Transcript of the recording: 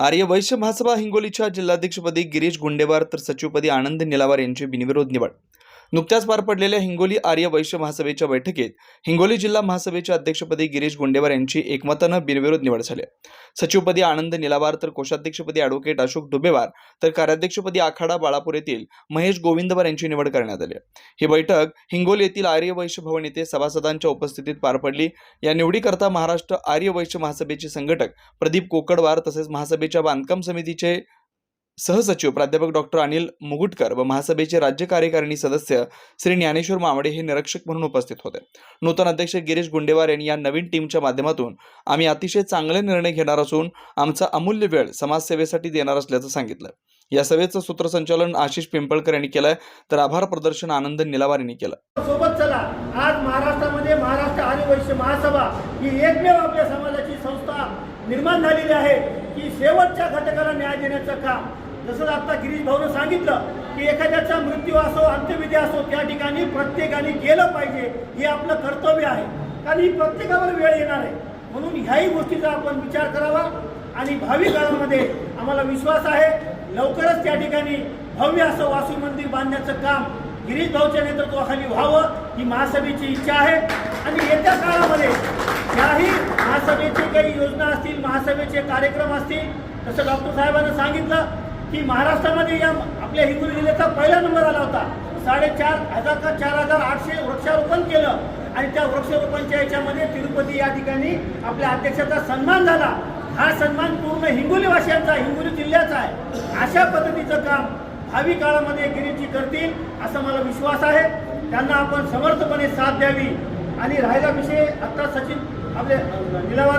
आर्य वैश्य महासभा हिंगोलीच्या जिल्हाध्यक्षपदी गिरीश गुंडेवार तर सचिवपदी आनंद निलावार यांची बिनविरोध निवड. नुकत्याच पार पडलेल्या हिंगोली आर्य वैश्य महासभेच्या बैठकीत हिंगोली जिल्हा महासभेच्या अध्यक्षपदी गिरीश गुंडेवार यांची एकमतानं बिनविरोध निवड झाली. सचिवपदी आनंद निलावार तर कोषाध्यक्षपदी ॲडव्होकेट अशोक डुबेवार तर कार्याध्यक्षपदी आखाडा बाळापूर येथील महेश गोविंदवार यांची निवड करण्यात आली. ही बैठक हिंगोली येथील आर्य वैश्य भवन येथे सभासदांच्या उपस्थितीत पार पडली. या निवडीकरता महाराष्ट्र आर्य वैश्य महासभेचे संघटक प्रदीप कोकडवार तसेच महासभेच्या बांधकाम समितीचे सहसचिव प्राध्यापक डॉक्टर अनिल मुगुटकर व महासभेचे राज्य कार्यकारिणी सदस्य श्री ज्ञानेश्वर मावडे हे निरीक्षक म्हणून उपस्थित होते. नूतन अध्यक्ष गिरीश गुंडेवार यांनी या नवीन टीमच्या माध्यमातून आम्ही अतिशय चांगले निर्णय घेणार असून आमचा अमूल्य वेळ समाजसेवेसाठी देणार असल्याचं सांगितलं. या सभेचं सूत्रसंचालन आशिष पिंपळकर यांनी केलंय. तर आभार प्रदर्शन आनंद निलावार यांनी केलं. सोबत चला. आज महाराष्ट्रामध्ये महाराष्ट्र आर्य वैश्य महासभा ही एकमेव आपल्या समाजाची संस्था निर्माण झालेली आहे. की शेवटच्या घटकाला न्याय देण्याचं काम. तसंच आता गिरीश भाऊनं सांगितलं की एखाद्याचा मृत्यू असो अंत्यविधी असो त्या ठिकाणी प्रत्येकाने गेलं पाहिजे हे आपलं कर्तव्य आहे. कारण ही प्रत्येकावर वेळ येणार आहे. म्हणून ह्याही गोष्टीचा आपण विचार करावा आणि भावी काळामध्ये आम्हाला विश्वास आहे लवकरच त्या ठिकाणी भव्य असं वासू मंदिर बांधण्याचं काम गिरीश भाऊच्या नेतृत्वाखाली व्हावं ही महासभेची इच्छा आहे. आणि येत्या काळामध्ये ज्याही महासभेचे काही योजना असतील महासभेचे कार्यक्रम असतील तसं डॉक्टर साहेबांनी सांगितलं की महाराष्ट्रामध्ये या आपल्या हिंगोली जिल्ह्याचा पहिला नंबर आला होता. साडेचार हजार का चार हजार आठशे वृक्षारोपण केलं. आणि त्या वृक्षारोपणच्या याच्यामध्ये तिरुपती या ठिकाणी आपल्या अध्यक्षाचा सन्मान झाला. हा सन्मान पूर्ण हिंगोलीवासियांचा हिंगोली जिल्ह्याचा आहे. अशा पद्धतीचं काम भावी काळामध्ये गिरीजी करतील असा मला विश्वास आहे. त्यांना आपण समर्थपणे साथ द्यावी. आणि राहिला विषय आता सचिन आपले निलावार